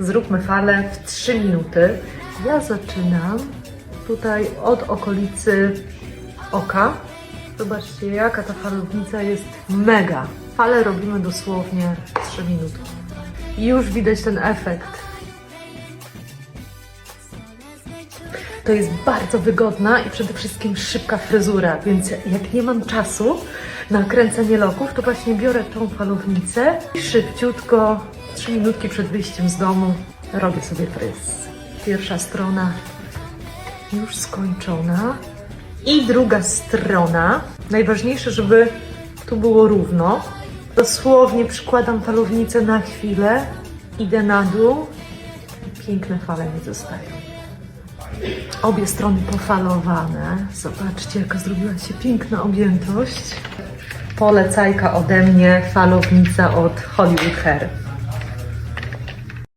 Zróbmy falę w 3 minuty. Ja zaczynam tutaj od okolicy oka. Zobaczcie, jaka ta falownica jest mega. Falę robimy dosłownie 3 minuty. I już widać ten efekt. To jest bardzo wygodna i przede wszystkim szybka fryzura, więc jak nie mam czasu na kręcenie loków, to właśnie biorę tą falownicę i szybciutko, 3 minutki przed wyjściem z domu, robię sobie fryz. Pierwsza strona już skończona. I druga strona. Najważniejsze, żeby tu było równo. Dosłownie przykładam falownicę na chwilę, idę na dół i piękne fale mi zostają. Obie strony pofalowane. Zobaczcie, jaka zrobiła się piękna objętość. Polecajka ode mnie, falownica od Hollywood Hair.